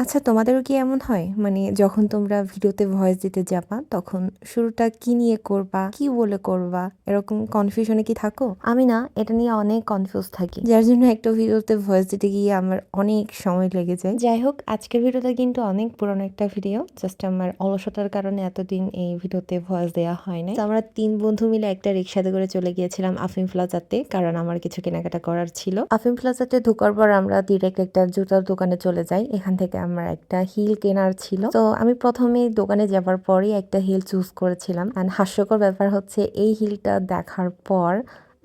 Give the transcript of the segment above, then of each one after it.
আচ্ছা তোমাদেরও কি এমন হয়? মানে যখন তোমরা ভিডিওতে ভয়েস দিতে যাবা, তখন শুরুটা কি নিয়ে করবা? কি বলে করবা? এরকম কনফিউশনে কি থাকো? আমি না, এটা নিয়ে অনেক কনফিউজ থাকি। যার জন্য একটা ভিডিওতে ভয়েস দিতে গিয়ে আমার অনেক সময় লেগে যায়। যাই হোক, আজকের ভিডিওটা কিন্তু অনেক পুরনো একটা ভিডিও জাস্ট আমার অলসতার কারণে এতদিন এই ভিডিওতে ভয়েস দেওয়া হয় না আমরা তিন বন্ধু মিলে একটা রিক্সাতে করে চলে গিয়েছিলাম আফিম প্লাজাতে, কারণ আমার কিছু কেনাকাটা করার ছিল। আফিম প্লাজাতে ঢোকার পর আমরা ডিরেক্ট একটা জুতার দোকানে চলে যাই। এখান থেকে আমার একটা হিল কেনার ছিল। তো আমি প্রথমে দোকানে যাবার পরই একটা হিল চুজ করেছিলাম। অ্যান্ড হাস্যকর ব্যাপার হচ্ছে, এই হিলটা দেখার পর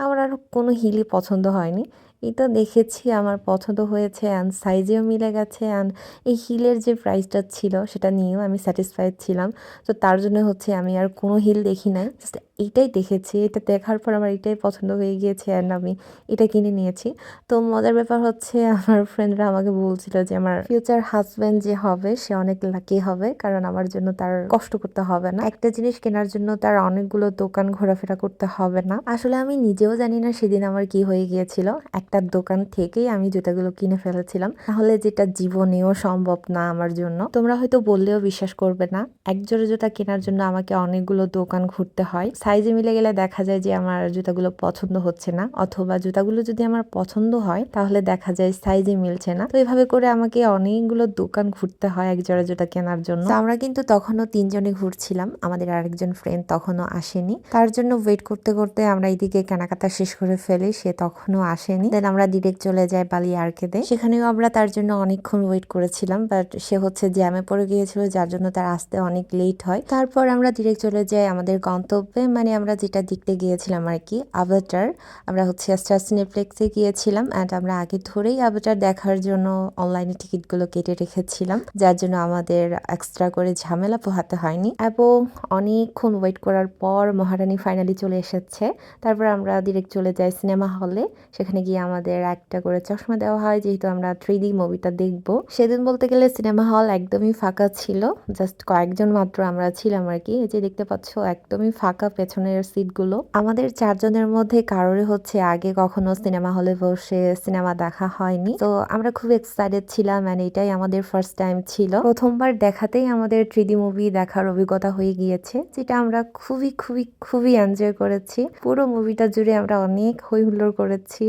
আমার আর কোনো হিলই পছন্দ হয়নি। এটা দেখেছি, আমার পছন্দ হয়েছে অ্যান্ড সাইজেও মিলে গেছে অ্যান্ড এই হিলের যে প্রাইসটা ছিল সেটা নিয়েও আমি স্যাটিসফাইড ছিলাম। তো তার জন্য হচ্ছে আমি আর কোনো হিল দেখি না জাস্ট এইটাই দেখেছি, এটা দেখার পর আমার এটাই পছন্দ হয়ে গিয়েছে অ্যান্ড আমি এটা কিনে নিয়েছি। তো মজার ব্যাপার হচ্ছে আমার ফ্রেন্ডরা আমাকে বলছিল যে আমার ফিউচার হাজব্যান্ড যে হবে, সে অনেক লাকি হবে, কারণ আমার জন্য তার কষ্ট করতে হবে না। একটা জিনিস কেনার জন্য তার অনেকগুলো দোকান ঘোরাফেরা করতে হবে না। আসলে আমি নিজেও জানি না সেদিন আমার কি হয়ে গিয়েছিল। একটা দোকান থেকেই আমি জুতাগুলো কিনে ফেলেছিলাম। তাহলে যেটা জীবনেও সম্ভব না আমার জন্য। তোমরা হয়তো বললেও বিশ্বাস করবে না এক জোড়া জুতা কেনার জন্য আমাকে অনেকগুলো দোকান ঘুরতে হয়। সাইজে মিলে গেলে দেখা যায় যে আমার জুতাগুলো পছন্দ হচ্ছে না, অথবা জুতাগুলো যদি আমার পছন্দ হয়, তাহলে দেখা যায় সাইজে মিলছে না। তো এভাবে করে আমাকে অনেকগুলো দোকান ঘুরতে হয় এক জোড়া জুতা কেনার জন্য। আমরা কিন্তু তখনও তিনজনে ঘুরছিলাম, আমাদের আরেকজন ফ্রেন্ড তখনও আসেনি। তার জন্য ওয়েট করতে করতে আমরা এইদিকে কেনাকাটা শেষ করে ফেলি, সে তখনও আসেনি। দেন আমরা ডিরেক্ট চলে যাই বালি আর্কেদে সেখানেও আমরা তার জন্য অনেকক্ষণ ওয়েট করেছিলাম বাট সে হচ্ছে জ্যামে পড়ে গিয়েছিল, যার জন্য তার আসতে অনেক লেট হয়। তারপর আমরা ডিরেক্ট চলে যাই আমাদের গন্তব্যে মানে আমরা যেটা দেখতে গিয়েছিলাম আর কি আভাটার আমরা হচ্ছে স্টার সিনেপ্লেক্সে গিয়েছিলাম অ্যান্ড আমরা আগে ধরেই আভাটার দেখার জন্য অনলাইনে টিকিটগুলো কেটে রেখেছিলাম, যার জন্য আমাদের এক্সট্রা করে ঝামেলা পোহাতে হয়নি। এবং অনেকক্ষণ ওয়েট করার পর মহারানী ফাইনালি চলে এসেছে। তারপর আমরা ডিরেক্ট চলে যাই সিনেমা হলে সেখানে গিয়ে আমাদের একটা করে চশমা দেওয়া হয়, যেহেতু আমরা থ্রি ডি মুভিটা দেখব। সেদিন বলতে গেলে সিনেমা হল একদমই ফাঁকা ছিল। জাস্ট কয়েকজন মাত্র আমরা ছিলাম আর কি। এই যে দেখতে পাচ্ছ, একদমই ফাঁকা পেছনের সিটগুলো আমাদের চারজনের মধ্যে কারোর হচ্ছে আগে কখনো সিনেমা হলে বসে সিনেমা দেখা হয়নি। তো আমরা খুব এক্সাইটেড ছিলাম অ্যান্ড এটাই আমাদের ফার্স্ট টাইম ছিল। প্রথমবার দেখাতেই আমাদের থ্রি মুভি দেখার অভিজ্ঞতা হয়ে গিয়েছে, যেটা আমরা খুবই খুবই খুবই এনজয় করেছি। পুরো মুভিটা জুড়ে আমরা অনেক হই হুল্লোড় করেছি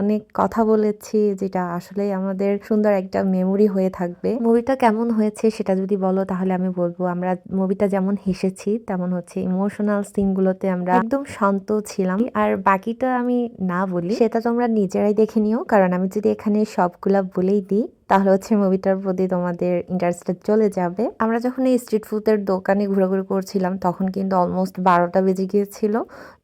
অনেক কথা বলেছি, যেটা আসলে আমাদের সুন্দর একটা মেমোরি হয়ে থাকবে। মুভিটা কেমন হয়েছে সেটা যদি বলো, তাহলে আমি বলব, আমরা মুভিটা যেমন হেসেছি, তেমন হচ্ছে ইমোশনাল সিনগুলোতে আমরা একদম শান্ত ছিলাম। আর বাকিটা আমি না বলি, সেটা তোমরা নিজেরাই দেখে নিও, কারণ আমি যদি এখানে সবগুলা বলেই দিই তাহলে হচ্ছে মুভিটার প্রতি তোমাদের ইন্টারেস্টটা চলে যাবে। আমরা যখন এই স্ট্রিট ফুডের দোকানে ঘোরাঘুরি করছিলাম, তখন কিন্তু অলমোস্ট বারোটা বেজে গিয়েছিল।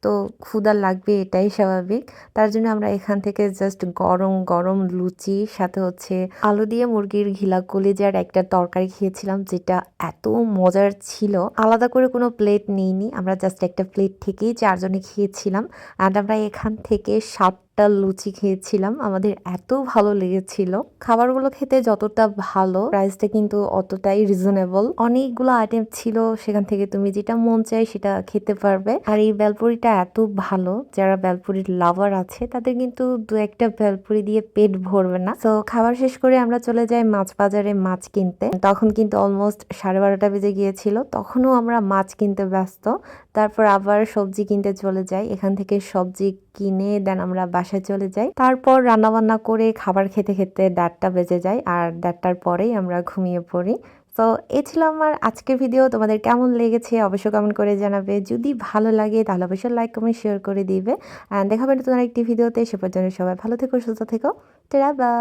তো ক্ষুদা লাগবে, এটাই স্বাভাবিক। তার জন্য আমরা এখান থেকে জাস্ট গরম গরম লুচি, সাথে হচ্ছে আলু দিয়ে মুরগির ঘিলা কলিজার একটা তরকারি খেয়েছিলাম, যেটা এত মজার ছিল। আলাদা করে কোনো প্লেট নিইনি, আমরা জাস্ট একটা প্লেট থেকেই চারজনে খেয়েছিলাম। অ্যান্ড আমরা এখান থেকে সাত একটা লুচি খেয়েছিলাম। আমাদের এত ভালো লেগেছিল। খাবারগুলো খেতে যতটা ভালো প্রাইসটা কিন্তু অতটাই রিজনেবল অনেকগুলো আইটেম ছিল সেখান থেকে তুমি যেটা মন চাই সেটা খেতে পারবে। আর এই বেলপুরিটা এত ভালো, যারা বেলপুরির লাভার আছে, তাদের কিন্তু দু একটা বেলপুরি দিয়ে পেট ভরবে না। তো খাবার শেষ করে আমরা চলে যাই মাছ বাজারে মাছ কিনতে। তখন কিন্তু অলমোস্ট সাড়ে বারোটা বেজে গিয়েছিল। তখনও আমরা মাছ কিনতে ব্যস্ত। তারপর আবার সবজি কিনতে চলে যাই। এখান থেকে সবজি কিনে দেন আমরা বাসায় চলে যাই। তারপর রান্নাবান্না করে খাবার খেতে খেতে দেড়টা বেজে যায় আর দেড়টার পরেই আমরা ঘুমিয়ে পড়ি। তো এ ছিল আমার আজকের ভিডিও তোমাদের কেমন লেগেছে অবশ্যই কমেন্ট করে জানাবে। যদি ভালো লাগে তাহলে অবশ্যই লাইক কমেন্ট শেয়ার করে দিবে। অ্যান্ড দেখাবেন তোমার একটি ভিডিওতে সে পর্যন্ত সবাই ভালো থেকো, সুস্থ থেকো। টেরা বা